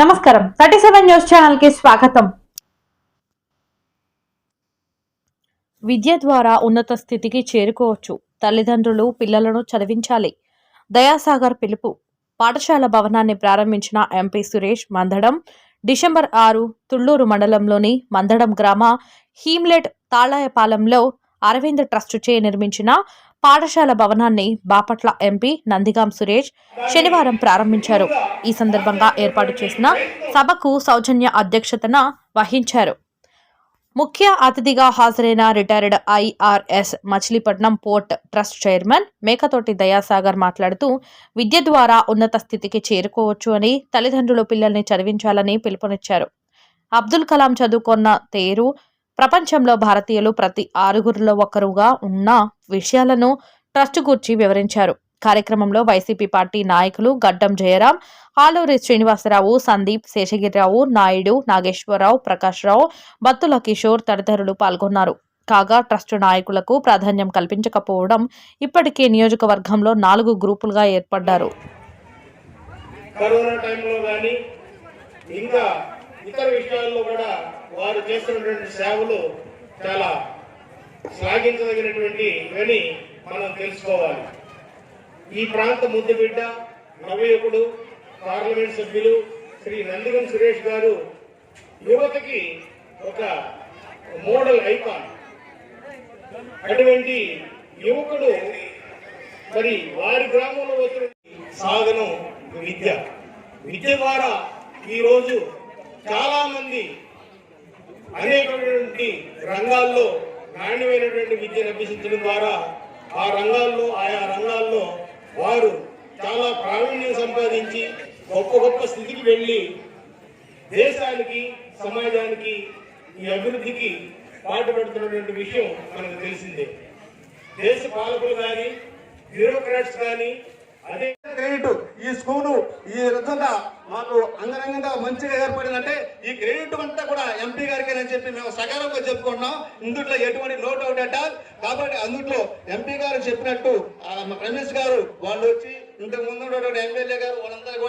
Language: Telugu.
నమస్కారం. థర్టీ సెవెన్ న్యూస్ ఛానల్కి స్వాగతం. విద్య ద్వారా ఉన్నత స్థితికి చేరుకోవచ్చు. తల్లిదండ్రులు పిల్లలను చదివించాలి. దయాసాగర్ పిలుపు. పాఠశాల భవనాన్ని ప్రారంభించిన ఎంపీ సురేష్ మందడం. డిసెంబర్ ఆరు తుళ్ళూరు మండలంలోని మందడం గ్రామ హీమ్లెట్ తాళాయపాలెంలో అరవింద్ ట్రస్ట్ చే నిర్మించిన పాఠశాల భవనాన్ని బాపట్ల ఎంపీ నందిగాం సురేష్ శనివారం ప్రారంభించారు. ఈ సందర్భంగా ఏర్పాటు చేసిన సభకు సౌజన్య అధ్యక్షతన వహించారు. ముఖ్య అతిథిగా హాజరైన retired IRS Machilipatnam port trust chairman Mekathoti Dayasagar మాట్లాడుతూ విద్య ద్వారా ఉన్నత స్థితికి చేరుకోవచ్చు అని తల్లిదండ్రులు పిల్లల్ని చదివించాలని పిలుపునిచ్చారు. అబ్దుల్ కలాం చదువుకున్న తేరు ప్రపంచంలో భారతీయులు ప్రతి ఆరుగురిలో ఒకరుగా ఉన్న విషయాలను ట్రస్ట్ గూర్చి వివరించారు. కార్యక్రమంలో వైసీపీ పార్టీ నాయకులు గడ్డం జయరాం ఆలూరి శ్రీనివాసరావు సందీప్ శేషగిరిరావు నాయుడు నాగేశ్వరరావు ప్రకాష్ రావు బత్తుల కిషోర్ తదితరులు పాల్గొన్నారు. కాగా ట్రస్టు నాయకులకు ప్రాధాన్యం కల్పించకపోవడం ఇప్పటికే నియోజకవర్గంలో నాలుగు గ్రూపులుగా ఏర్పడ్డారు. కరోనా టైంలో కానీ ఇంకా ఇతర విషయాల్లో కూడా వారు చేస్తున్నటువంటి సేవలు చాలా శ్లాఘించదగినటువంటి అని మనం తెలుసుకోవాలి. ఈ ప్రాంత ముద్దుబిడ్డ నవయుకుడు పార్లమెంట్ సభ్యులు శ్రీ నందిగం సురేష్ గారు యువతకి ఒక మోడల్ ఐకాన్. అటువంటి యువకుడు మరి వారి గ్రామంలో వచ్చిన సాధనం విద్య. విద్య ద్వారా ఈరోజు చాలా మంది అనేకమైనటువంటి రంగాల్లో నాణ్యమైనటువంటి విద్యను అభ్యసించడం ద్వారా ఆ రంగాల్లో ఆయా రంగాల్లో వారు చాలా ప్రావీణ్యం సంపాదించి గొప్ప గొప్ప స్థితికి వెళ్ళి దేశానికి సమాజానికి ఈ అభివృద్ధికి పాటుపడుతున్నటువంటి విషయం మనకు తెలిసిందే. దేశ పాలకులు కానీ బ్యూరోక్రాట్స్ కానీ అదే క్రెడిట్. ఈ స్కూలు ఈ విధంగా మాకు అంగరంగంగా మంచిగా ఏర్పడిందంటే ఈ క్రెడిట్ అంతా కూడా ఎంపీ గారికి అని చెప్పి మేము సకాలంగా చెప్పుకుంటున్నాం. ఇందుట్లో ఎటువంటి లోటు అవుట్ కాబట్టి అందుట్లో ఎంపీ గారు చెప్పినట్టు రమేష్ గారు వాళ్ళు వచ్చి ఇంతకు ముందు ఉన్నటువంటి ఎమ్మెల్యే గారు వాళ్ళందరూ కూడా